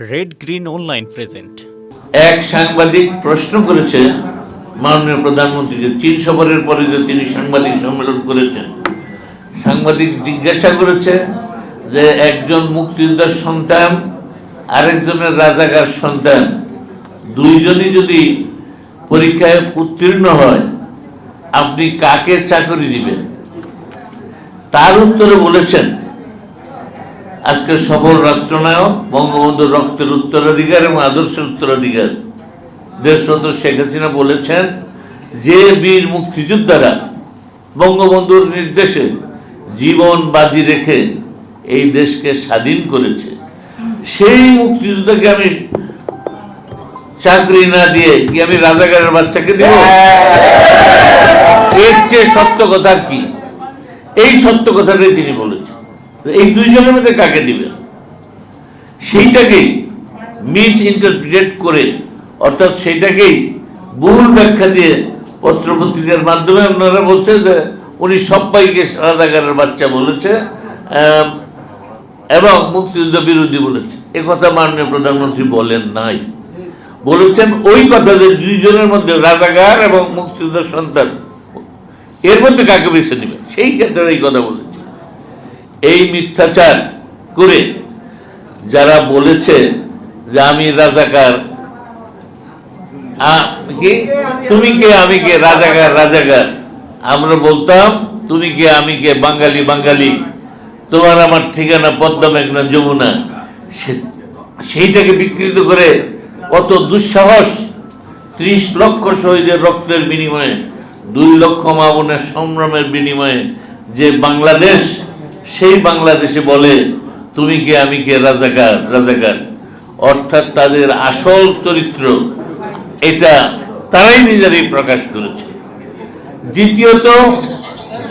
Red green online present এক সাংবাদিক প্রশ্ন করেছে মাননীয় প্রধানমন্ত্রী যে চীন সফরের পরে যে তিনি সাংবাদিক সম্মেলন করেছেন, সাংবাদিক জিজ্ঞাসা করেছে যে একজন মুক্তিযোদ্ধার সন্তান, আরেকজনের রাজাকার সন্তান, দুইজনই যদি পরীক্ষায় উত্তীর্ণ হয়, আপনি কাকে চাকরি দিবেন? তার উত্তরে বলেছেন আজকের সফল রাষ্ট্রনায়ক বঙ্গবন্ধুর রক্তের উত্তরাধিকার এবং আদর্শের উত্তরাধিকার। দেশরত শেখ হাসিনা বলেছেন যে বীর মুক্তিযোদ্ধারা বঙ্গবন্ধুর নির্দেশে জীবন বাজি রেখে এই দেশকে স্বাধীন করেছে সেই মুক্তিযোদ্ধাকে আমি চাকরি না দিয়ে কি আমি রাজাকারের বাচ্চাকে দেব? এর চেয়ে সত্য কথা কি। এই সত্য কথাটাই তিনি বলেছেন। এই দুইজনের মধ্যে কাকে দিবেন সেইটাকেই মিস ইন্টারপ্রিটেট করে, অর্থাৎ সেইটাকেই ভুল ব্যাখ্যা দিয়ে পত্রপত্রিকার মাধ্যমে আপনারা বলছে যে উনি সবাইকে রাজাকারের বাচ্চা বলেছে এবং মুক্তিযুদ্ধ বিরোধী বলেছে। এ কথা মাননীয় প্রধানমন্ত্রী বলেন নাই। বলেছেন ওই কথা যে দুইজনের মধ্যে রাজাকার এবং মুক্তিযুদ্ধের সন্তান, এর মধ্যে কাকে বেছে নেবেন সেই ক্ষেত্রে এই কথা বলেছে। এই মিথ্যাচার করে যারা বলেছে যে আমি রাজাকার। কি? তুমি কে আমি কে? রাজাকার রাজাকার। আমরা বলতাম, তুমি কে আমি কে? বাঙালি বাঙালি। তোমার আমার ঠিকানা পদ্মা মেঘনা যমুনা। সেইটাকে বিকৃত করে কত দুঃসাহস, ত্রিশ লক্ষ শহীদের রক্তের বিনিময়ে, দুই লক্ষ মামুনের সংগ্রামের বিনিময়ে যে বাংলাদেশ সেই বাংলাদেশে বলে, তুমি কে, আমি কে, রাজাকার রাজাকার? অর্থাৎ তাদের আসল চরিত্র এটা তারাই নিজেরাই প্রকাশ করেছে। দ্বিতীয়ত,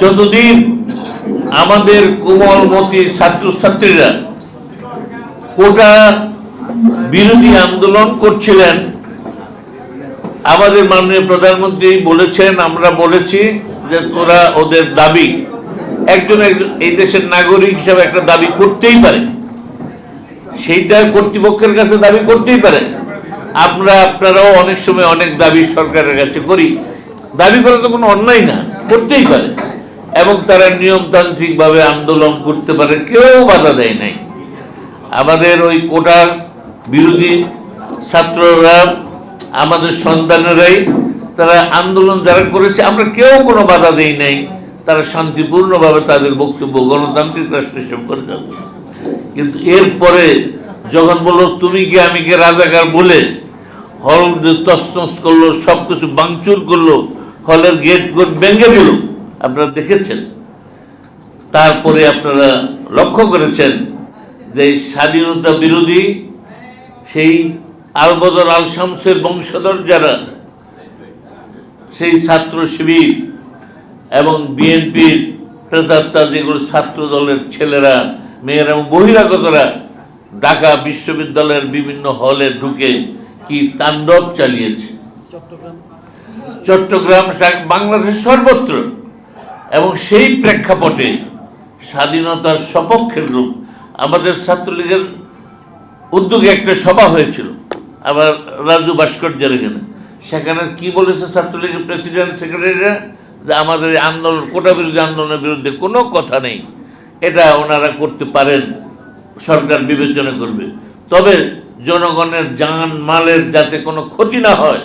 যতদিন আমাদের কোমলমতি ছাত্রছাত্রীরা কোটা বিরোধী আন্দোলন করছিলেন, আমাদের মাননীয় প্রধানমন্ত্রী বলেছেন, আমরা বলেছি যে তোরা ওদের দাবি একজন একজন এই দেশের নাগরিক হিসাবে একটা দাবি করতেই পারে। সেইটা কর্তৃপক্ষের কাছে দাবি করতেই পারে। আমরা, আপনারাও অনেক সময় অনেক দাবি সরকারের কাছে করি। দাবি করা তো কোনো অন্যায় না, করতেই পারে। এবং তারা নিয়মতান্ত্রিকভাবে আন্দোলন করতে পারে, কেউ বাধা দেয় নাই। আমাদের ওই কোটা বিরোধী ছাত্ররা, আমাদের সন্তানেরাই, তারা আন্দোলন যারা করেছে, আমরা কেউ কোনো বাধা দেই নাই। তারা শান্তিপূর্ণভাবে তাদের বক্তব্য গণতান্ত্রিক রাষ্ট্র হিসেবে করে। যাচ্ছে কিন্তু এরপরে যখন বলল, তুমি কি আমি কে রাজাকার বলে হল তসমস করল সব কিছু বাংচুর করল, হলের গেট গোট ভেঙে দিল? আপনারা দেখেছেন। তারপরে আপনারা লক্ষ্য করেছেন যে স্বাধীনতা বিরোধী সেই আলবদর আল শামসের বংশধর যারা, সেই ছাত্র শিবির এবং বিএনপির প্রেতাত্মা যেগুলো ছাত্র দলের ছেলেরা মেয়েরা এবং বহিরাগতরা ঢাকা বিশ্ববিদ্যালয়ের বিভিন্ন হলে ঢুকে কি তাণ্ডব চালিয়েছে? চট্টগ্রাম। বাংলাদেশ সর্বত্র। এবং সেই প্রেক্ষাপটে স্বাধীনতার সপক্ষের লোক আমাদের ছাত্রলীগের উদ্যোগে একটা সভা হয়েছিল আবার রাজু ভাস্কর্যের এখানে। সেখানে কি বলেছে ছাত্রলীগের প্রেসিডেন্ট সেক্রেটারিরা? যে আমাদের এই আন্দোলন কোটা বিরোধী আন্দোলনের বিরুদ্ধে কোনো কথা নেই। এটা ওনারা করতে পারেন, সরকার বিবেচনা করবে। তবে জনগণের জান মালের যাতে কোনো ক্ষতি না হয়,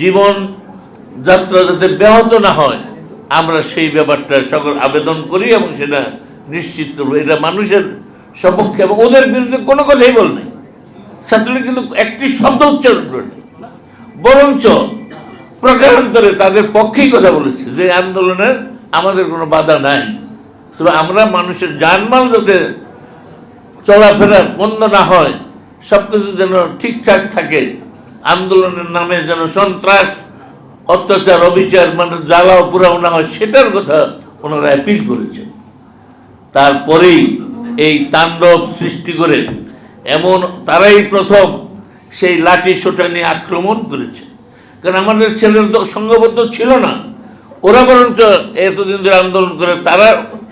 জীবন যাত্রা যাতে ব্যাহত না হয়, আমরা সেই ব্যাপারটা সকল আবেদন করি এবং সেটা নিশ্চিত করব। এটা মানুষের সপক্ষে এবং ওদের বিরুদ্ধে কোনো কথাই বল নাই। ছাত্রলীগ কিন্তু একটি শব্দ উচ্চারণ করেনি। বরঞ্চ প্রকারান্তরে তাদের পক্ষেই কথা বলেছে যে আন্দোলনের আমাদের কোনো বাধা নাই। তবে আমরা মানুষের জানমাল যাতে চলাফেরা বন্ধ না হয় সব কিছু যেন ঠিকঠাক থাকে, আন্দোলনের নামে যেন সন্ত্রাস, অত্যাচার, অবিচার মানে জ্বালাও পুরাও না হয়, সেটার কথা ওনারা অ্যাপিল করেছেন তারপরেই এই তাণ্ডব সৃষ্টি করে এমন তারাই প্রথম সেই লাঠি সোটা নিয়ে আক্রমণ করেছে। কারণ আমাদের ছেলের তো সঙ্গবদ্ধ ছিল না। ওরা বরঞ্চ এতদিন ধরে আন্দোলন করে তারা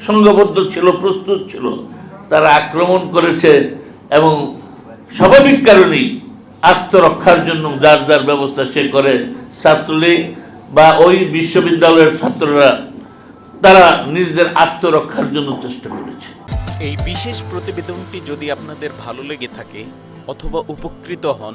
সঙ্গবদ্ধ ছিল, প্রস্তুত ছিল। তারা আক্রমণ করেছে এবং স্বাভাবিক কারণেই আত্মরক্ষার জন্য যার যার ব্যবস্থা সে করে ছাত্রলীগ বা ওই বিশ্ববিদ্যালয়ের ছাত্ররা তারা নিজেদের আত্মরক্ষার জন্য চেষ্টা করেছে। এই বিশেষ প্রতিবেদনটি যদি আপনাদের ভালো লেগে থাকে অথবা উপকৃত হন